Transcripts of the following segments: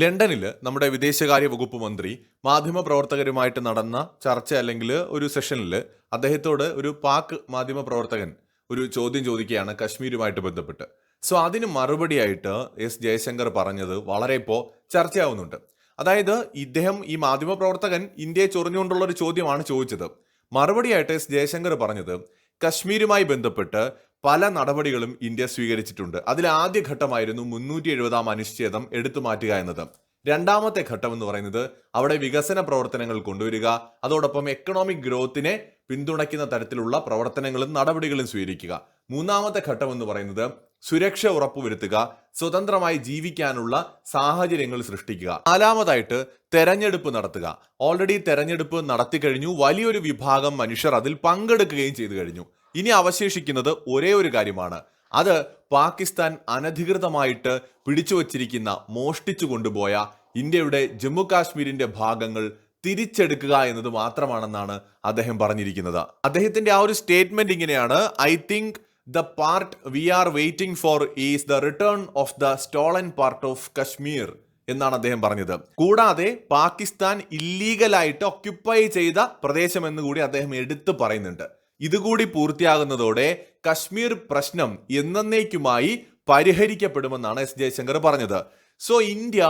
ലണ്ടനിൽ നമ്മുടെ വിദേശകാര്യ വകുപ്പ് മന്ത്രി മാധ്യമപ്രവർത്തകരുമായിട്ട് നടന്ന ചർച്ച അല്ലെങ്കിൽ ഒരു സെഷനിൽ അദ്ദേഹത്തോട് ഒരു പാക് മാധ്യമപ്രവർത്തകൻ ഒരു ചോദ്യം ചോദിക്കുകയാണ് കശ്മീരുമായിട്ട് ബന്ധപ്പെട്ട്. സോ അതിന് മറുപടിയായിട്ട് എസ് ജയശങ്കർ പറഞ്ഞത് വളരെ ഇപ്പോൾ ചർച്ചയാവുന്നുണ്ട്. അതായത് ഇദ്ദേഹം ഈ മാധ്യമപ്രവർത്തകൻ ഇന്ത്യയെ ചൊറിഞ്ഞുകൊണ്ടുള്ള ഒരു ചോദ്യമാണ് ചോദിച്ചത്. മറുപടിയായിട്ട് എസ് ജയശങ്കർ പറഞ്ഞത് കശ്മീരുമായി ബന്ധപ്പെട്ട് പല നടപടികളും ഇന്ത്യ സ്വീകരിച്ചിട്ടുണ്ട്. അതിൽ ആദ്യ ഘട്ടമായിരുന്നു മുന്നൂറ്റി എഴുപതാം അനുച്ഛേദം എടുത്തു മാറ്റുക എന്നത്. രണ്ടാമത്തെ ഘട്ടം എന്ന് പറയുന്നത് അവിടെ വികസന പ്രവർത്തനങ്ങൾ കൊണ്ടുവരിക അതോടൊപ്പം എക്കണോമിക് ഗ്രോത്തിനെ പിന്തുണയ്ക്കുന്ന തരത്തിലുള്ള പ്രവർത്തനങ്ങളും നടപടികളും സ്വീകരിക്കുക. മൂന്നാമത്തെ ഘട്ടം എന്ന് പറയുന്നത് സുരക്ഷ ഉറപ്പുവരുത്തുക സ്വതന്ത്രമായി ജീവിക്കാനുള്ള സാഹചര്യങ്ങൾ സൃഷ്ടിക്കുക. നാലാമതായിട്ട് തെരഞ്ഞെടുപ്പ് നടത്തുക. ഓൾറെഡി തെരഞ്ഞെടുപ്പ് നടത്തി കഴിഞ്ഞു. വലിയൊരു വിഭാഗം മനുഷ്യർ അതിൽ പങ്കെടുക്കുകയും ചെയ്തു കഴിഞ്ഞു. ഇനി അവശേഷിക്കുന്നത് ഒരേ ഒരു കാര്യമാണ്. അത് പാകിസ്ഥാൻ അനധികൃതമായിട്ട് പിടിച്ചു വച്ചിരിക്കുന്ന മോഷ്ടിച്ചു കൊണ്ടുപോയ ഇന്ത്യയുടെ ജമ്മു കാശ്മീരിന്റെ ഭാഗങ്ങൾ തിരിച്ചെടുക്കുക എന്നത് മാത്രമാണെന്നാണ് അദ്ദേഹം പറഞ്ഞിരിക്കുന്നത്. അദ്ദേഹത്തിന്റെ ആ ഒരു സ്റ്റേറ്റ്മെന്റ് ഇങ്ങനെയാണ്. I think the part we are waiting for is the return of the stolen part of Kashmir എന്നാണ് അദ്ദേഹം പറഞ്ഞത്. കൂടാതെ പാകിസ്ഥാൻ ഇല്ലീഗലായിട്ട് ഒക്യുപ്പൈ ചെയ്ത പ്രദേശം എന്ന് കൂടി അദ്ദേഹം എടുത്തു പറയുന്നുണ്ട്. ഇതുകൂടി പൂർത്തിയാകുന്നതോടെ കശ്മീർ പ്രശ്നം എന്നേക്കുമായി പരിഹരിക്കപ്പെടുമെന്നാണ് എസ് ജയശങ്കർ പറഞ്ഞത്. സോ ഇന്ത്യ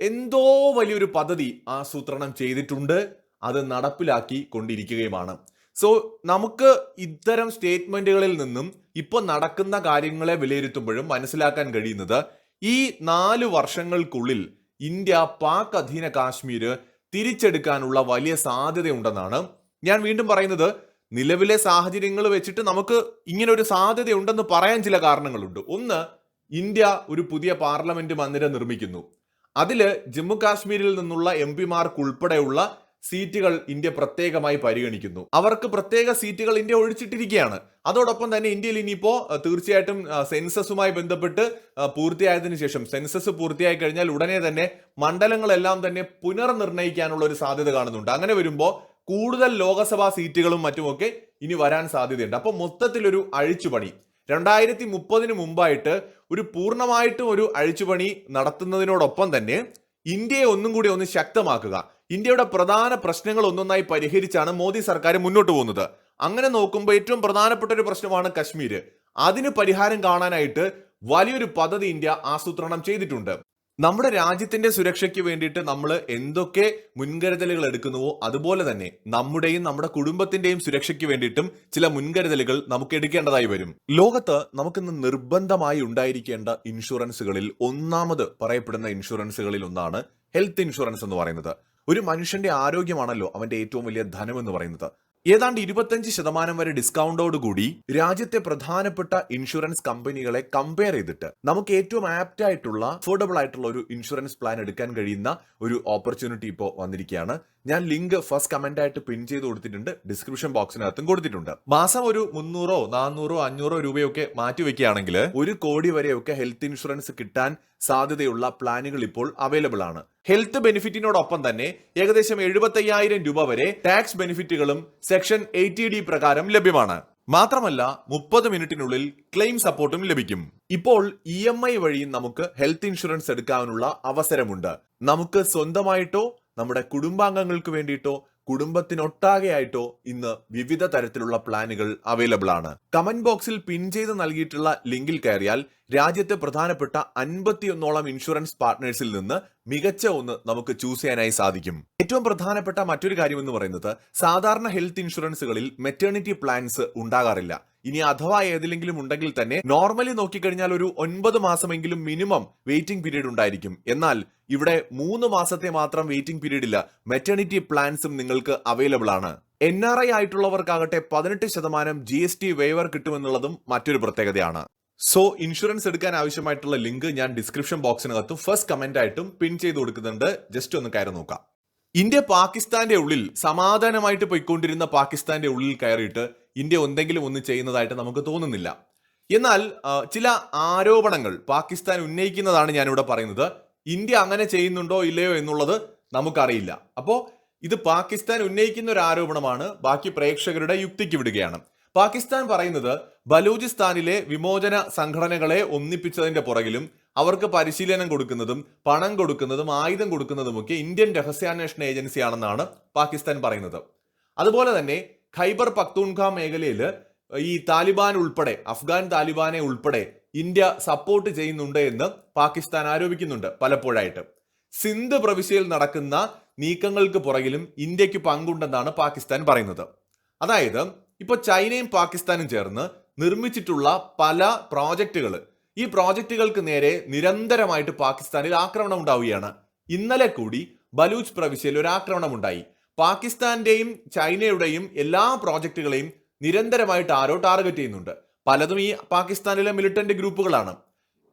എന്തോ വലിയൊരു പദ്ധതി ആസൂത്രണം ചെയ്തിട്ടുണ്ട്. അത് നടപ്പിലാക്കി കൊണ്ടിരിക്കുകയുമാണ് സോ നമുക്ക് ഇത്തരം സ്റ്റേറ്റ്മെന്റുകളിൽ നിന്നും ഇപ്പോൾ നടക്കുന്ന കാര്യങ്ങളെ വിലയിരുത്തുമ്പോഴും മനസ്സിലാക്കാൻ കഴിയുന്നത് ഈ നാല് വർഷങ്ങൾക്കുള്ളിൽ ഇന്ത്യ പാക് അധീന കാശ്മീർ തിരിച്ചെടുക്കാനുള്ള വലിയ സാധ്യതയുണ്ടെന്നാണ് ഞാൻ വീണ്ടും പറയുന്നത്. നിലവിലെ സാഹചര്യങ്ങൾ വെച്ചിട്ട് നമുക്ക് ഇങ്ങനെ ഒരു സാധ്യതയുണ്ടെന്ന് പറയാൻ ചില കാരണങ്ങളുണ്ട്. ഒന്ന് ഇന്ത്യ ഒരു പുതിയ പാർലമെന്റ് മന്ദിരം നിർമ്മിക്കുന്നു. അതിൽ ജമ്മു കാശ്മീരിൽ നിന്നുള്ള എം പിമാർക്ക് ഉൾപ്പെടെയുള്ള സീറ്റുകൾ ഇന്ത്യ പ്രത്യേകമായി പരിഗണിക്കുന്നു. അവർക്ക് പ്രത്യേക സീറ്റുകൾ ഇന്ത്യ ഒഴിച്ചിട്ടിരിക്കുകയാണ്. അതോടൊപ്പം തന്നെ ഇന്ത്യയിൽ ഇനിയിപ്പോ തീർച്ചയായിട്ടും സെൻസസുമായി ബന്ധപ്പെട്ട് പൂർത്തിയായതിനു ശേഷം സെൻസസ് പൂർത്തിയായി കഴിഞ്ഞാൽ ഉടനെ തന്നെ മണ്ഡലങ്ങളെല്ലാം തന്നെ പുനർനിർണയിക്കാനുള്ള ഒരു സാധ്യത കാണുന്നുണ്ട്. അങ്ങനെ വരുമ്പോൾ കൂടുതൽ ലോകസഭാ സീറ്റുകളും മറ്റുമൊക്കെ ഇനി വരാൻ സാധ്യതയുണ്ട്. അപ്പൊ മൊത്തത്തിലൊരു അഴിച്ചുപണി. രണ്ടായിരത്തി മുപ്പതിന് മുമ്പായിട്ട് ഒരു പൂർണമായിട്ടും ഒരു അഴിച്ചുപണി നടത്തുന്നതിനോടൊപ്പം തന്നെ ഇന്ത്യയെ ഒന്നും കൂടി ഒന്ന് ശക്തമാക്കുക. ഇന്ത്യയുടെ പ്രധാന പ്രശ്നങ്ങൾ ഒന്നൊന്നായി പരിഹരിച്ചാണ് മോദി സർക്കാർ മുന്നോട്ട് പോകുന്നത്. അങ്ങനെ നോക്കുമ്പോൾ ഏറ്റവും പ്രധാനപ്പെട്ട ഒരു പ്രശ്നമാണ് കശ്മീർ അതിന് പരിഹാരം കാണാനായിട്ട് വലിയൊരു പദ്ധതി ഇന്ത്യ ആസൂത്രണം ചെയ്തിട്ടുണ്ട്. നമ്മുടെ രാജ്യത്തിന്റെ സുരക്ഷയ്ക്ക് വേണ്ടിയിട്ട് നമ്മൾ എന്തൊക്കെ മുൻകരുതലുകൾ എടുക്കുന്നുവോ അതുപോലെ തന്നെ നമ്മുടെയും നമ്മുടെ കുടുംബത്തിന്റെയും സുരക്ഷയ്ക്ക് വേണ്ടിയിട്ടും ചില മുൻകരുതലുകൾ നമുക്ക് എടുക്കേണ്ടതായി വരും. ലോകത്ത് നമുക്കിന്ന് നിർബന്ധമായി ഉണ്ടായിരിക്കേണ്ട ഇൻഷുറൻസുകളിൽ ഒന്നാമത് പറയപ്പെടുന്ന ഇൻഷുറൻസുകളിൽ ഒന്നാണ് ഹെൽത്ത് ഇൻഷുറൻസ് എന്ന് പറയുന്നത്. ഒരു മനുഷ്യന്റെ ആരോഗ്യമാണല്ലോ അവന്റെ ഏറ്റവും വലിയ ധനം എന്ന് പറയുന്നത്. ഏതാണ്ട് ഇരുപത്തഞ്ച് ശതമാനം വരെ ഡിസ്കൗണ്ടോട് കൂടി രാജ്യത്തെ പ്രധാനപ്പെട്ട ഇൻഷുറൻസ് കമ്പനികളെ കമ്പയർ ചെയ്തിട്ട് നമുക്ക് ഏറ്റവും ആപ്റ്റ് ആയിട്ടുള്ള അഫോർഡബിൾ ആയിട്ടുള്ള ഒരു ഇൻഷുറൻസ് പ്ലാൻ എടുക്കാൻ കഴിയുന്ന ഒരു ഓപ്പർച്യൂണിറ്റി ഇപ്പോൾ വന്നിരിക്കുകയാണ്. ഞാൻ ലിങ്ക് ഫസ്റ്റ് കമന്റ് ആയിട്ട് പിൻ ചെയ്ത് കൊടുത്തിട്ടുണ്ട്. ഡിസ്ക്രിപ്ഷൻ ബോക്സിനകത്തും കൊടുത്തിട്ടുണ്ട്. മാസം ഒരു മുന്നൂറോ നാനൂറോ അഞ്ഞൂറോ രൂപയൊക്കെ മാറ്റി വെക്കുകയാണെങ്കിൽ ഒരു കോടി വരെയൊക്കെ ഹെൽത്ത് ഇൻഷുറൻസ് കിട്ടാൻ സാധ്യതയുള്ള പ്ലാനുകൾ ഇപ്പോൾ അവൈലബിൾ ആണ്. ഹെൽത്ത് ബെനിഫിറ്റിനോടൊപ്പം തന്നെ ഏകദേശം എഴുപത്തയ്യായിരം രൂപ വരെ ടാക്സ് ബെനിഫിറ്റുകളും സെക്ഷൻ എയ്റ്റി ഡി പ്രകാരം ലഭ്യമാണ്. മാത്രമല്ല മുപ്പത് മിനിറ്റിനുള്ളിൽ ക്ലെയിം സപ്പോർട്ടും ലഭിക്കും. ഇപ്പോൾ ഇ എം ഐ വഴിയും നമുക്ക് ഹെൽത്ത് ഇൻഷുറൻസ് എടുക്കാനുള്ള അവസരമുണ്ട്. നമുക്ക് സ്വന്തമായിട്ടോ നമ്മുടെ കുടുംബാംഗങ്ങൾക്ക് വേണ്ടിയിട്ടോ കുടുംബത്തിനൊട്ടാകെയായിട്ടോ ഇന്ന് വിവിധ തരത്തിലുള്ള പ്ലാനുകൾ അവൈലബിൾ ആണ്. കമന്റ് ബോക്സിൽ പിൻ ചെയ്ത് നൽകിയിട്ടുള്ള ലിങ്കിൽ കയറിയാൽ രാജ്യത്തെ പ്രധാനപ്പെട്ട അൻപത്തിയൊന്നോളം ഇൻഷുറൻസ് പാർട്ട്നേഴ്സിൽ നിന്ന് മികച്ച ഒന്ന് നമുക്ക് ചൂസ് ചെയ്യാനായി സാധിക്കും. ഏറ്റവും പ്രധാനപ്പെട്ട മറ്റൊരു കാര്യം എന്ന് പറയുന്നത് സാധാരണ ഹെൽത്ത് ഇൻഷുറൻസുകളിൽ മെറ്റേണിറ്റി പ്ലാൻസ് ഉണ്ടാകാറില്ല. ഇനി അഥവാ ഏതിലെങ്കിലും ഉണ്ടെങ്കിൽ തന്നെ നോർമലി നോക്കിക്കഴിഞ്ഞാൽ ഒരു ഒൻപത് മാസമെങ്കിലും മിനിമം വെയിറ്റിംഗ് പീരീഡ് ഉണ്ടായിരിക്കും. എന്നാൽ ഇവിടെ മൂന്ന് മാസത്തെ മാത്രം വെയിറ്റിംഗ് പീരീഡ് ഇല്ല. മെറ്റേണിറ്റി പ്ലാൻസും നിങ്ങൾക്ക് അവൈലബിൾ ആണ്. എൻ ആർ ഐ ആയിട്ടുള്ളവർക്കാകട്ടെ പതിനെട്ട് ശതമാനം ജി എസ് ടി വേവർ കിട്ടുമെന്നുള്ളതും മറ്റൊരു പ്രത്യേകതയാണ്. സോ ഇൻഷുറൻസ് എടുക്കാൻ ആവശ്യമായിട്ടുള്ള ലിങ്ക് ഞാൻ ഡിസ്ക്രിപ്ഷൻ ബോക്സിനകത്തും ഫസ്റ്റ് കമന്റ് ആയിട്ടും പിൻ ചെയ്ത് കൊടുക്കുന്നുണ്ട്. ജസ്റ്റ് ഒന്ന് കയറി നോക്കാം. ഇന്ത്യ പാകിസ്ഥാന്റെ ഉള്ളിൽ സമാധാനമായിട്ട് പോയിക്കൊണ്ടിരുന്ന പാകിസ്ഥാന്റെ ഉള്ളിൽ കയറിയിട്ട് ഇന്ത്യ എന്തെങ്കിലും ഒന്ന് ചെയ്യുന്നതായിട്ട് നമുക്ക് തോന്നുന്നില്ല. എന്നാൽ ചില ആരോപണങ്ങൾ പാകിസ്ഥാൻ ഉന്നയിക്കുന്നതാണ് ഞാനിവിടെ പറയുന്നത്. ഇന്ത്യ അങ്ങനെ ചെയ്യുന്നുണ്ടോ ഇല്ലയോ എന്നുള്ളത് നമുക്കറിയില്ല. അപ്പോൾ ഇത് പാകിസ്ഥാൻ ഉന്നയിക്കുന്ന ഒരു ആരോപണമാണ്. ബാക്കി പ്രേക്ഷകരുടെ യുക്തിക്ക് വിടുകയാണ്. പാകിസ്ഥാൻ പറയുന്നത് ബലൂചിസ്ഥാനിലെ വിമോചന സംഘടനകളെ ഒന്നിപ്പിച്ചതിന്റെ പുറകിലും അവർക്ക് പരിശീലനം കൊടുക്കുന്നതും പണം കൊടുക്കുന്നതും ആയുധം കൊടുക്കുന്നതുമൊക്കെ ഇന്ത്യൻ രഹസ്യാന്വേഷണ ഏജൻസിയാണെന്നാണ് പാകിസ്ഥാൻ പറയുന്നത്. അതുപോലെ തന്നെ ഖൈബർ പക്തൂൺഖ മേഖലയിൽ ഈ താലിബാൻ ഉൾപ്പെടെ അഫ്ഗാൻ താലിബാനെ ഉൾപ്പെടെ ഇന്ത്യ സപ്പോർട്ട് ചെയ്യുന്നുണ്ട് എന്ന് പാകിസ്ഥാൻ ആരോപിക്കുന്നുണ്ട് പലപ്പോഴായിട്ട്. സിന്ധ് പ്രവിശ്യയിൽ നടക്കുന്ന നീക്കങ്ങൾക്ക് പുറകിലും ഇന്ത്യയ്ക്ക് പങ്കുണ്ടെന്നാണ് പാകിസ്ഥാൻ പറയുന്നത്. അതായത് ഇപ്പൊ ചൈനയും പാകിസ്ഥാനും ചേർന്ന് നിർമ്മിച്ചിട്ടുള്ള പല പ്രോജക്റ്റുകൾ ഈ പ്രോജക്റ്റുകൾക്ക് നേരെ നിരന്തരമായിട്ട് പാകിസ്ഥാനിൽ ആക്രമണം ഉണ്ടാവുകയാണ്. ഇന്നലെ കൂടി ബലൂച്ച് പ്രവിശ്യയിൽ ഒരു ആക്രമണം ഉണ്ടായി. പാകിസ്ഥാന്റെയും ചൈനയുടെയും എല്ലാ പ്രോജക്റ്റുകളെയും നിരന്തരമായിട്ട് ആരോ ടാർഗറ്റ് ചെയ്യുന്നുണ്ട്. പലതും ഈ പാകിസ്ഥാനിലെ മിലിറ്റന്റ് ഗ്രൂപ്പുകളാണ്.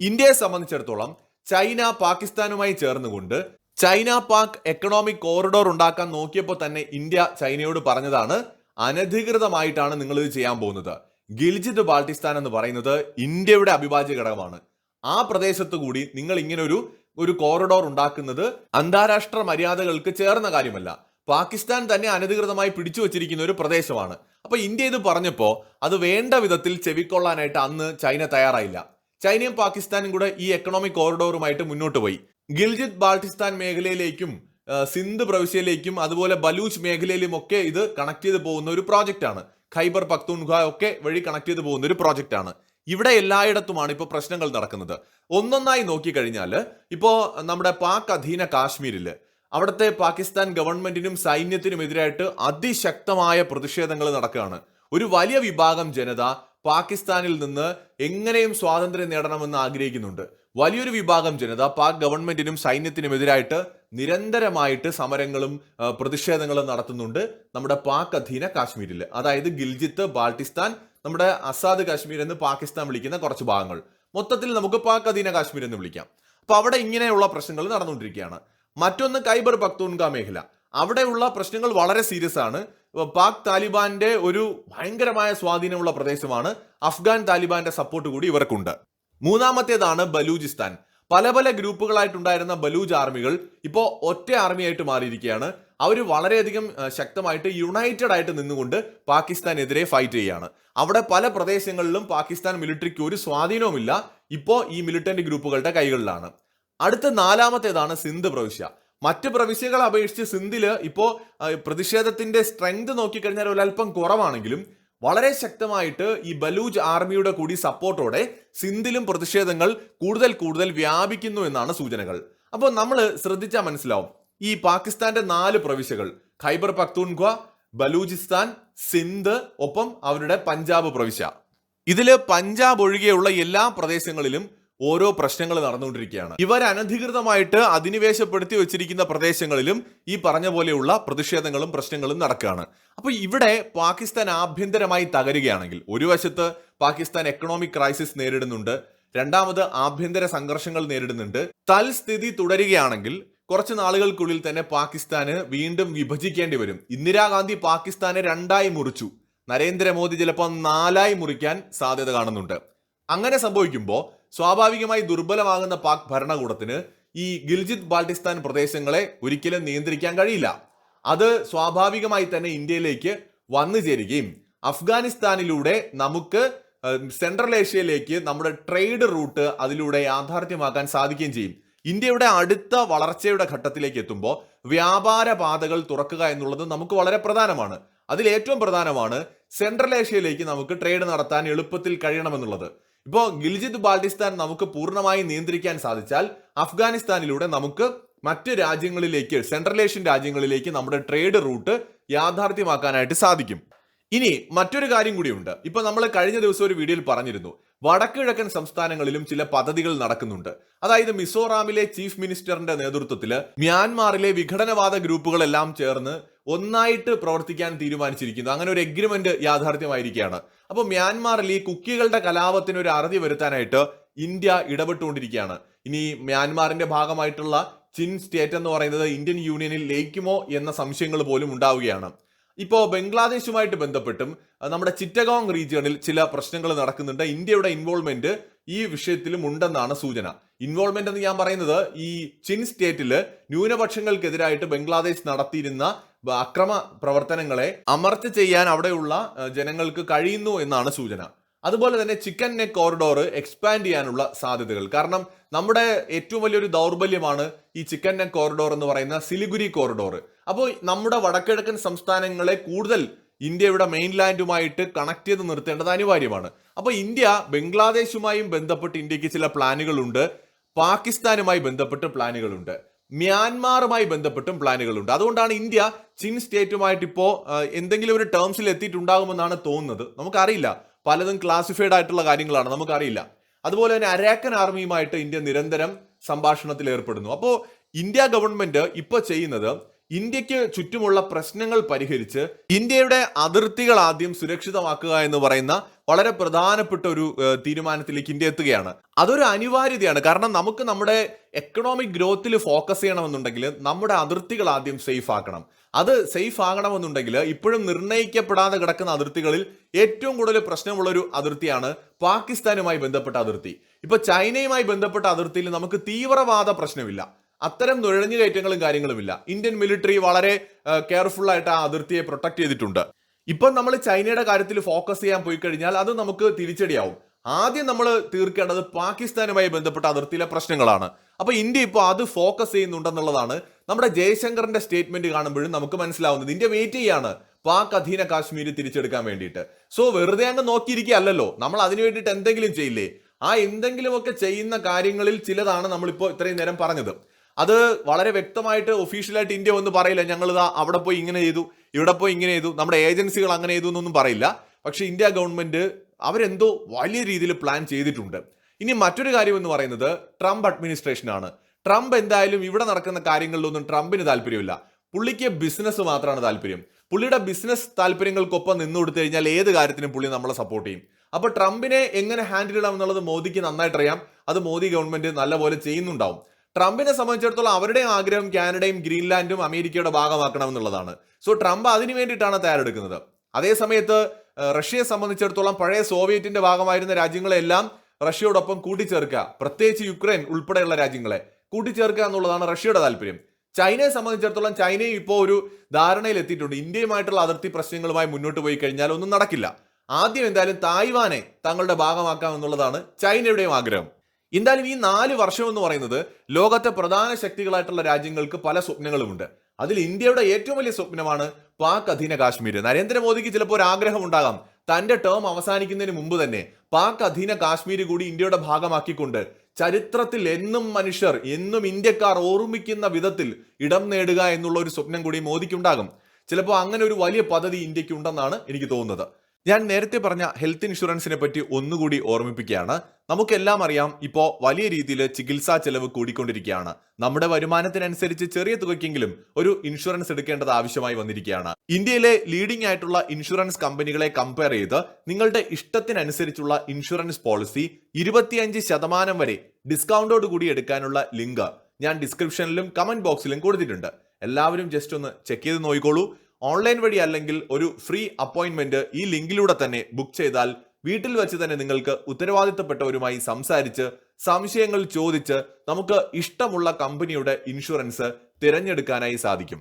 ഇന്ത്യയെ സംബന്ധിച്ചിടത്തോളം ചൈന പാകിസ്ഥാനുമായി ചേർന്നുകൊണ്ട് ചൈന പാക് എക്കണോമിക് കോറിഡോർ ഉണ്ടാക്കാൻ നോക്കിയപ്പോൾ തന്നെ ഇന്ത്യ ചൈനയോട് പറഞ്ഞതാണ് അനധികൃതമായിട്ടാണ് നിങ്ങൾ ഇത് ചെയ്യാൻ പോകുന്നത്. ഗിൽജിത് ബാൾട്ടിസ്ഥാൻ എന്ന് പറയുന്നത് ഇന്ത്യയുടെ അവിഭാജ്യ ഘടകമാണ്. ആ പ്രദേശത്തു കൂടി നിങ്ങൾ ഇങ്ങനെ ഒരു ഒരു കോറിഡോർ ഉണ്ടാക്കുന്നത് അന്താരാഷ്ട്ര മര്യാദകൾക്ക് ചേർന്ന കാര്യമല്ല. പാകിസ്ഥാൻ തന്നെ അനധികൃതമായി പിടിച്ചു വച്ചിരിക്കുന്ന ഒരു പ്രദേശമാണ്. അപ്പൊ ഇന്ത്യ ഇത് പറഞ്ഞപ്പോ അത് വേണ്ട വിധത്തിൽ ചെവിക്കൊള്ളാനായിട്ട് അന്ന് ചൈന തയ്യാറായില്ല. ചൈനയും പാകിസ്ഥാനും കൂടെ ഈ എക്കണോമിക് കോറിഡോറുമായിട്ട് മുന്നോട്ട് പോയി. ഗിൽജിത് ബാൾട്ടിസ്ഥാൻ മേഖലയിലേക്കും സിന്ധ് പ്രവിശ്യയിലേക്കും അതുപോലെ ബലൂച്ച് മേഖലയിലും ഒക്കെ ഇത് കണക്ട് ചെയ്ത് പോകുന്ന ഒരു പ്രോജക്റ്റ് ആണ്. ഖൈബർ പക്തൂൺഖ ഒക്കെ വഴി കണക്ട് ചെയ്ത് പോകുന്ന ഒരു പ്രോജക്റ്റ് ആണ്. ഇവിടെ എല്ലായിടത്തുമാണ് ഇപ്പോൾ പ്രശ്നങ്ങൾ നടക്കുന്നത്. ഒന്നൊന്നായി നോക്കിക്കഴിഞ്ഞാൽ ഇപ്പോൾ നമ്മുടെ പാക് അധീന കാശ്മീരിൽ അവിടുത്തെ പാകിസ്ഥാൻ ഗവൺമെന്റിനും സൈന്യത്തിനും എതിരായിട്ട് അതിശക്തമായ പ്രതിഷേധങ്ങൾ നടക്കുകയാണ്. ഒരു വലിയ വിഭാഗം ജനത പാകിസ്ഥാനിൽ നിന്ന് എങ്ങനെയും സ്വാതന്ത്ര്യം നേടണമെന്ന് ആഗ്രഹിക്കുന്നുണ്ട്. വലിയൊരു വിഭാഗം ജനത പാക് ഗവൺമെന്റിനും സൈന്യത്തിനും എതിരായിട്ട് നിരന്തരമായിട്ട് സമരങ്ങളും പ്രതിഷേധങ്ങളും നടത്തുന്നുണ്ട് നമ്മുടെ പാക് അധീന കാശ്മീരിൽ അതായത് ഗിൽജിത്ത് ബാൾട്ടിസ്ഥാൻ നമ്മുടെ അസാദ് കാശ്മീർ എന്ന് പാകിസ്ഥാൻ വിളിക്കുന്ന കുറച്ച് ഭാഗങ്ങൾ. മൊത്തത്തിൽ നമുക്ക് പാക് അധീന കാശ്മീർ എന്ന് വിളിക്കാം. അപ്പൊ അവിടെ ഇങ്ങനെയുള്ള പ്രശ്നങ്ങൾ നടന്നുകൊണ്ടിരിക്കുകയാണ്. മറ്റൊന്ന് കൈബർ പക്തൂൺക മേഖല. അവിടെയുള്ള പ്രശ്നങ്ങൾ വളരെ സീരിയസ് ആണ്. പാക് താലിബാന്റെ ഒരു ഭയങ്കരമായ സ്വാധീനമുള്ള പ്രദേശമാണ്. അഫ്ഗാൻ താലിബാന്റെ സപ്പോർട്ട് കൂടി ഇവർക്കുണ്ട്. മൂന്നാമത്തേതാണ് ബലൂചിസ്ഥാൻ. പല പല ഗ്രൂപ്പുകളായിട്ടുണ്ടായിരുന്ന ബലൂജ് ആർമികൾ ഇപ്പോൾ ഒറ്റ ആർമിയായിട്ട് മാറിയിരിക്കുകയാണ്. അവർ വളരെയധികം ശക്തമായിട്ട് യുണൈറ്റഡ് ആയിട്ട് നിന്നുകൊണ്ട് പാകിസ്ഥാനെതിരെ ഫൈറ്റ് ചെയ്യുകയാണ്. അവിടെ പല പ്രദേശങ്ങളിലും പാകിസ്ഥാൻ മിലിറ്ററിക്ക് ഒരു സ്വാധീനവുമില്ല. ഇപ്പോൾ ഈ മിലിറ്റന്റ് ഗ്രൂപ്പുകളുടെ കൈകളിലാണ്. അടുത്ത നാലാമത്തേതാണ് സിന്ധ് പ്രവിശ്യ. മറ്റ് പ്രവിശ്യകളെ അപേക്ഷിച്ച് സിന്ധിൽ ഇപ്പോ ആ, പ്രതിഷേധത്തിന്റെ സ്ട്രെങ്ത് നോക്കിക്കഴിഞ്ഞാൽ ഒരല്പം കുറവാണെങ്കിലും വളരെ ശക്തമായിട്ട് ഈ ബലൂജ് ആർമിയുടെ കൂടി സപ്പോർട്ടോടെ സിന്ധിലും പ്രതിഷേധങ്ങൾ കൂടുതൽ കൂടുതൽ വ്യാപിക്കുന്നു എന്നാണ് സൂചനകൾ. അപ്പോൾ നമ്മൾ ശ്രദ്ധിച്ചാൽ മനസ്സിലാവും. ഈ പാകിസ്ഥാന്റെ നാല് പ്രവിശ്യകൾ ഖൈബർ പക്തൂൺഖ്വ ബലൂചിസ്ഥാൻ സിന്ധ് ഒപ്പം അവരുടെ പഞ്ചാബ് പ്രവിശ്യ. ഇതിൽ പഞ്ചാബ് ഒഴികെയുള്ള എല്ലാ പ്രദേശങ്ങളിലും ഓരോ പ്രശ്നങ്ങൾ നടന്നുകൊണ്ടിരിക്കുകയാണ്. ഇവർ അനധികൃതമായിട്ട് അധിനിവേശപ്പെടുത്തി വെച്ചിരിക്കുന്ന പ്രദേശങ്ങളിലും ഈ പറഞ്ഞ പോലെയുള്ള പ്രതിഷേധങ്ങളും പ്രശ്നങ്ങളും നടക്കുകയാണ്. അപ്പൊ ഇവിടെ പാകിസ്ഥാൻ ആഭ്യന്തരമായി തകരുകയാണെങ്കിൽ ഒരു വശത്ത് പാകിസ്ഥാൻ എക്കണോമിക് ക്രൈസിസ് നേരിടുന്നുണ്ട് രണ്ടാമത് ആഭ്യന്തര സംഘർഷങ്ങൾ നേരിടുന്നുണ്ട് തൽസ്ഥിതി തുടരുകയാണെങ്കിൽ കുറച്ച് നാളുകൾക്കുള്ളിൽ തന്നെ പാകിസ്ഥാന് വീണ്ടും വിഭജിക്കേണ്ടി വരും. ഇന്ദിരാഗാന്ധി പാകിസ്ഥാനെ രണ്ടായി മുറിച്ചു. നരേന്ദ്രമോദി ചിലപ്പോൾ നാലായി മുറിക്കാൻ സാധ്യത കാണുന്നുണ്ട്. അങ്ങനെ സംഭവിക്കുമ്പോൾ സ്വാഭാവികമായി ദുർബലമാകുന്ന പാക് ഭരണകൂടത്തിന് ഈ ഗിൽജിത് ബാൾട്ടിസ്ഥാൻ പ്രദേശങ്ങളെ ഒരിക്കലും നിയന്ത്രിക്കാൻ കഴിയില്ല. അത് സ്വാഭാവികമായി തന്നെ ഇന്ത്യയിലേക്ക് വന്നു ചേരുകയും അഫ്ഗാനിസ്ഥാനിലൂടെ നമുക്ക് സെൻട്രൽ ഏഷ്യയിലേക്ക് നമ്മുടെ ട്രേഡ് റൂട്ട് അതിലൂടെ യാഥാർത്ഥ്യമാക്കാൻ സാധിക്കുകയും ചെയ്യും. ഇന്ത്യയുടെ അടുത്ത വളർച്ചയുടെ ഘട്ടത്തിലേക്ക് എത്തുമ്പോൾ വ്യാപാര പാതകൾ തുറക്കുക എന്നുള്ളത് നമുക്ക് വളരെ പ്രധാനമാണ്. അതിൽ ഏറ്റവും പ്രധാനമാണ് സെൻട്രൽ ഏഷ്യയിലേക്ക് നമുക്ക് ട്രേഡ് നടത്താൻ എളുപ്പത്തിൽ കഴിയണമെന്നുള്ളത്. ഇപ്പോൾ ഗിൽജിത് ബാൾട്ടിസ്ഥാൻ നമുക്ക് പൂർണമായി നിയന്ത്രിക്കാൻ സാധിച്ചാൽ അഫ്ഗാനിസ്ഥാനിലൂടെ നമുക്ക് മറ്റ് രാജ്യങ്ങളിലേക്ക് സെൻട്രൽ ഏഷ്യൻ രാജ്യങ്ങളിലേക്ക് നമ്മുടെ ട്രേഡ് റൂട്ട് യാഥാർത്ഥ്യമാക്കാനായിട്ട് സാധിക്കും. ഇനി മറ്റൊരു കാര്യം കൂടിയുണ്ട്. ഇപ്പൊ നമ്മൾ കഴിഞ്ഞ ദിവസം ഒരു വീഡിയോയിൽ പറഞ്ഞിരുന്നു. വടക്കുകിഴക്കൻ സംസ്ഥാനങ്ങളിലും ചില പദ്ധതികൾ നടക്കുന്നുണ്ട്. അതായത് മിസോറാമിലെ ചീഫ് മിനിസ്റ്ററിന്റെ നേതൃത്വത്തിൽ മ്യാൻമാറിലെ വിഘടനവാദ ഗ്രൂപ്പുകളെല്ലാം ചേർന്ന് ഒന്നായിട്ട് പ്രവർത്തിക്കാൻ തീരുമാനിച്ചിരിക്കുന്നു. അങ്ങനെ ഒരു എഗ്രിമെന്റ് യാഥാർത്ഥ്യമായിരിക്കുകയാണ്. അപ്പോൾ മ്യാൻമാറിൽ ഈ കുക്കികളുടെ കലാപത്തിന് ഒരു അറുതി വരുത്താനായിട്ട് ഇന്ത്യ ഇടപെട്ടുകൊണ്ടിരിക്കുകയാണ്. ഇനി മ്യാൻമാറിന്റെ ഭാഗമായിട്ടുള്ള ചിൻ സ്റ്റേറ്റ് എന്ന് പറയുന്നത് ഇന്ത്യൻ യൂണിയനിൽ ലയിക്കുമോ എന്ന സംശയങ്ങൾ പോലും ഉണ്ടാവുകയാണ്. ഇപ്പോൾ ബംഗ്ലാദേശുമായിട്ട് ബന്ധപ്പെട്ടും നമ്മുടെ ചിറ്റഗോങ് റീജിയണിൽ ചില പ്രശ്നങ്ങൾ നടക്കുന്നുണ്ട്. ഇന്ത്യയുടെ ഇൻവോൾവ്മെന്റ് ഈ വിഷയത്തിലും ഉണ്ടെന്നാണ് സൂചന. ഇൻവോൾവ്മെന്റ് എന്ന് ഞാൻ പറയുന്നത് ഈ ചിൻ സ്റ്റേറ്റിൽ ന്യൂനപക്ഷങ്ങൾക്കെതിരായിട്ട് ബംഗ്ലാദേശ് നടത്തിയിരുന്ന അക്രമ പ്രവർത്തനങ്ങളെ അമർച്ച ചെയ്യാൻ അവിടെയുള്ള ജനങ്ങൾക്ക് കഴിയുന്നു എന്നാണ് സൂചന. അതുപോലെ തന്നെ ചിക്കൻ നെക്ക് കോറിഡോർ എക്സ്പാൻഡ് ചെയ്യാനുള്ള സാധ്യതകൾ. കാരണം നമ്മുടെ ഏറ്റവും വലിയൊരു ദൗർബല്യമാണ് ഈ ചിക്കൻ നെക്ക് കോറിഡോർ എന്ന് പറയുന്ന സിലിഗുരി കോറിഡോർ അപ്പോൾ നമ്മുടെ വടക്കിഴക്കൻ സംസ്ഥാനങ്ങളെ കൂടുതൽ ഇന്ത്യയുടെ മെയിൻലാൻഡുമായിട്ട് കണക്ട് ചെയ്ത് നിർത്തേണ്ടത് അനിവാര്യമാണ്. അപ്പോൾ ഇന്ത്യ ബംഗ്ലാദേശുമായും ബന്ധപ്പെട്ട് ഇന്ത്യയ്ക്ക് ചില പ്ലാനുകളുണ്ട് പാകിസ്ഥാനുമായി ബന്ധപ്പെട്ട് പ്ലാനുകളുണ്ട് മ്യാൻമാറുമായി ബന്ധപ്പെട്ടും പ്ലാനുകളുണ്ട്. അതുകൊണ്ടാണ് ഇന്ത്യ ചിൻ സ്റ്റേറ്റുമായിട്ട് ഇപ്പോൾ എന്തെങ്കിലും ഒരു ടേംസിൽ എത്തിയിട്ടുണ്ടാകുമെന്നാണ് തോന്നുന്നത്. നമുക്കറിയില്ല. പലതും ക്ലാസിഫൈഡ് ആയിട്ടുള്ള കാര്യങ്ങളാണ്. നമുക്കറിയില്ല. അതുപോലെ തന്നെ അരാക്കൻ ആർമിയുമായിട്ട് ഇന്ത്യ നിരന്തരം സംഭാഷണത്തിൽ ഏർപ്പെടുന്നു. അപ്പോൾ ഇന്ത്യ ഗവൺമെന്റ് ഇപ്പോൾ ചെയ്യുന്നത് ഇന്ത്യയ്ക്ക് ചുറ്റുമുള്ള പ്രശ്നങ്ങൾ പരിഹരിച്ച് ഇന്ത്യയുടെ അതിർത്തികൾ ആദ്യം സുരക്ഷിതമാക്കുക എന്ന് പറയുന്ന വളരെ പ്രധാനപ്പെട്ട ഒരു തീരുമാനത്തിലേക്ക് ഇന്ത്യ എത്തുകയാണ്. അതൊരു അനിവാര്യതയാണ്. കാരണം നമുക്ക് നമ്മുടെ എക്കണോമിക് ഗ്രോത്തിൽ ഫോക്കസ് ചെയ്യണമെന്നുണ്ടെങ്കിൽ നമ്മുടെ അതിർത്തികൾ ആദ്യം സേഫ് ആക്കണം. അത് സേഫ് ആകണമെന്നുണ്ടെങ്കിൽ ഇപ്പോഴും നിർണയിക്കപ്പെടാതെ കിടക്കുന്ന അതിർത്തികളിൽ ഏറ്റവും കൂടുതൽ പ്രശ്നമുള്ള ഒരു അതിർത്തിയാണ് പാകിസ്ഥാനുമായി ബന്ധപ്പെട്ട അതിർത്തി. ഇപ്പൊ ചൈനയുമായി ബന്ധപ്പെട്ട അതിർത്തിയിൽ നമുക്ക് തീവ്രവാദ പ്രശ്നമില്ല. അത്തരം നുഴഞ്ഞു കയറ്റങ്ങളും കാര്യങ്ങളുമില്ല. ഇന്ത്യൻ മിലിറ്ററി വളരെ കെയർഫുൾ ആയിട്ട് ആ അതിർത്തിയെ പ്രൊട്ടക്ട് ചെയ്തിട്ടുണ്ട്. ഇപ്പം നമ്മൾ ചൈനയുടെ കാര്യത്തിൽ ഫോക്കസ് ചെയ്യാൻ പോയി കഴിഞ്ഞാൽ അത് നമുക്ക് തിരിച്ചടിയാവും. ആദ്യം നമ്മൾ തീർക്കേണ്ടത് പാകിസ്ഥാനുമായി ബന്ധപ്പെട്ട അതിർത്തിയിലെ പ്രശ്നങ്ങളാണ്. അപ്പൊ ഇന്ത്യ ഇപ്പോൾ അത് ഫോക്കസ് ചെയ്യുന്നുണ്ടെന്നുള്ളതാണ് നമ്മുടെ ജയശങ്കറിന്റെ സ്റ്റേറ്റ്മെന്റ് കാണുമ്പോഴും നമുക്ക് മനസ്സിലാവുന്നത്. ഇന്ത്യ വെയിറ്റ് ചെയ്യാണ് പാക് അധീന കാശ്മീർ തിരിച്ചെടുക്കാൻ വേണ്ടിയിട്ട്. സോ വെറുതെ അങ്ങ് നോക്കിയിരിക്കുകയല്ലോ നമ്മൾ അതിനു വേണ്ടിയിട്ട് എന്തെങ്കിലും ചെയ്യില്ലേ? ആ എന്തെങ്കിലുമൊക്കെ ചെയ്യുന്ന കാര്യങ്ങളിൽ ചിലതാണ് നമ്മളിപ്പോൾ ഇത്രയും നേരം പറഞ്ഞത്. അത് വളരെ വ്യക്തമായിട്ട് ഒഫീഷ്യലായിട്ട് ഇന്ത്യ ഒന്നും പറയില്ല. ഞങ്ങൾ അവിടെ പോയി ഇങ്ങനെ ചെയ്തു. ഇവിടെ പോയി ഇങ്ങനെ ചെയ്തു. നമ്മുടെ ഏജൻസികൾ അങ്ങനെ ചെയ്തു എന്നൊന്നും പറയില്ല. പക്ഷേ ഇന്ത്യ ഗവൺമെന്റ് അവരെന്തോ വലിയ രീതിയിൽ പ്ലാൻ ചെയ്തിട്ടുണ്ട്. ഇനി മറ്റൊരു കാര്യം എന്ന് പറയുന്നത് ട്രംപ് അഡ്മിനിസ്ട്രേഷനാണ് ട്രംപ് എന്തായാലും ഇവിടെ നടക്കുന്ന കാര്യങ്ങളിലൊന്നും ട്രംപിന് താല്പര്യമില്ല. പുള്ളിക്ക് ബിസിനസ് മാത്രമാണ് താല്പര്യം. പുള്ളിയുടെ ബിസിനസ് താല്പര്യങ്ങൾക്കൊപ്പം നിന്ന് കൊടുത്തു കഴിഞ്ഞാൽ ഏത് കാര്യത്തിനും പുള്ളി നമ്മളെ സപ്പോർട്ട് ചെയ്യും. അപ്പോൾ ട്രംപിനെ എങ്ങനെ ഹാൻഡിൽ ചെയ്യണം എന്നുള്ളത് മോദിക്ക് നന്നായിട്ട് അറിയാം അത് മോദി ഗവൺമെന്റ് നല്ലപോലെ ചെയ്യുന്നുണ്ടാവും. ട്രംപിനെ സംബന്ധിച്ചിടത്തോളം അവരുടെ ആഗ്രഹം കാനഡയും ഗ്രീൻലാൻഡും അമേരിക്കയുടെ ഭാഗമാക്കണം എന്നുള്ളതാണ് സോ ട്രംപ് അതിനു വേണ്ടിയിട്ടാണ് തയ്യാറെടുക്കുന്നത്. അതേസമയത്ത് റഷ്യയെ സംബന്ധിച്ചിടത്തോളം പഴയ സോവിയറ്റിന്റെ ഭാഗമായിരുന്ന രാജ്യങ്ങളെല്ലാം റഷ്യയോടൊപ്പം കൂട്ടിച്ചേർക്കുക പ്രത്യേകിച്ച് യുക്രൈൻ ഉൾപ്പെടെയുള്ള രാജ്യങ്ങളെ കൂട്ടിച്ചേർക്കുക എന്നുള്ളതാണ് റഷ്യയുടെ താല്പര്യം. ചൈനയെ സംബന്ധിച്ചിടത്തോളം ചൈനയും ഇപ്പോൾ ഒരു ധാരണയിൽ എത്തിയിട്ടുണ്ട് ഇന്ത്യയുമായിട്ടുള്ള അതിർത്തി പ്രശ്നങ്ങളുമായി മുന്നോട്ട് പോയി കഴിഞ്ഞാൽ ഒന്നും നടക്കില്ല. ആദ്യം എന്തായാലും തായ്വാനെ തങ്ങളുടെ ഭാഗമാക്കാം എന്നുള്ളതാണ് ചൈനയുടെയും ആഗ്രഹം. എന്തായാലും ഈ നാല് വർഷം എന്ന് പറയുന്നത് ലോകത്തെ പ്രധാന ശക്തികളായിട്ടുള്ള രാജ്യങ്ങൾക്ക് പല സ്വപ്നങ്ങളുമുണ്ട്. അതിൽ ഇന്ത്യയുടെ ഏറ്റവും വലിയ സ്വപ്നമാണ് പാക് അധീന കാശ്മീർ നരേന്ദ്രമോദിക്ക് ചിലപ്പോൾ ഒരു ആഗ്രഹം ഉണ്ടാകാം തന്റെ ടേം അവസാനിക്കുന്നതിന് മുമ്പ് തന്നെ പാക് അധീന കാശ്മീർ കൂടി ഇന്ത്യയുടെ ഭാഗമാക്കിക്കൊണ്ട് ചരിത്രത്തിൽ എന്നും മനുഷ്യർ എന്നും ഇന്ത്യക്കാർ ഓർമ്മിക്കുന്ന വിധത്തിൽ ഇടം നേടുക എന്നുള്ള ഒരു സ്വപ്നം കൂടി മോദിക്കുണ്ടാകും. ചിലപ്പോൾ അങ്ങനെ ഒരു വലിയ പദ്ധതി ഇന്ത്യയ്ക്ക് ഉണ്ടെന്നാണ് എനിക്ക് തോന്നുന്നത്. ഞാൻ നേരത്തെ പറഞ്ഞ ഹെൽത്ത് ഇൻഷുറൻസിനെ പറ്റി ഒന്നുകൂടി ഓർമ്മിപ്പിക്കുകയാണ്. നമുക്കെല്ലാം അറിയാം ഇപ്പോൾ വലിയ രീതിയിൽ ചികിത്സാ ചെലവ് കൂടിക്കൊണ്ടിരിക്കുകയാണ്. നമ്മുടെ വരുമാനത്തിനനുസരിച്ച് ചെറിയ തുകയ്ക്കെങ്കിലും ഒരു ഇൻഷുറൻസ് എടുക്കേണ്ടത് ആവശ്യമായി വന്നിരിക്കുകയാണ്. ഇന്ത്യയിലെ ലീഡിംഗ് ആയിട്ടുള്ള ഇൻഷുറൻസ് കമ്പനികളെ കമ്പയർ ചെയ്ത് നിങ്ങളുടെ ഇഷ്ടത്തിനനുസരിച്ചുള്ള ഇൻഷുറൻസ് പോളിസി ഇരുപത്തിയഞ്ച് ശതമാനം വരെ ഡിസ്കൗണ്ടോട് കൂടി എടുക്കാനുള്ള ലിങ്ക് ഞാൻ ഡിസ്ക്രിപ്ഷനിലും കമന്റ് ബോക്സിലും കൊടുത്തിട്ടുണ്ട്. എല്ലാവരും ജസ്റ്റ് ഒന്ന് ചെക്ക് ചെയ്ത് നോക്കിക്കോളൂ. ഓൺലൈൻ വഴി അല്ലെങ്കിൽ ഒരു ഫ്രീ അപ്പോയിന്റ്മെന്റ് ഈ ലിങ്കിലൂടെ തന്നെ ബുക്ക് ചെയ്താൽ വീട്ടിൽ വെച്ച് തന്നെ നിങ്ങൾക്ക് ഉത്തരവാദിത്തപ്പെട്ടവരുമായി സംസാരിച്ച് സംശയങ്ങൾ ചോദിച്ച് നമുക്ക് ഇഷ്ടമുള്ള കമ്പനിയുടെ ഇൻഷുറൻസ് തിരഞ്ഞെടുക്കാനായി സാധിക്കും.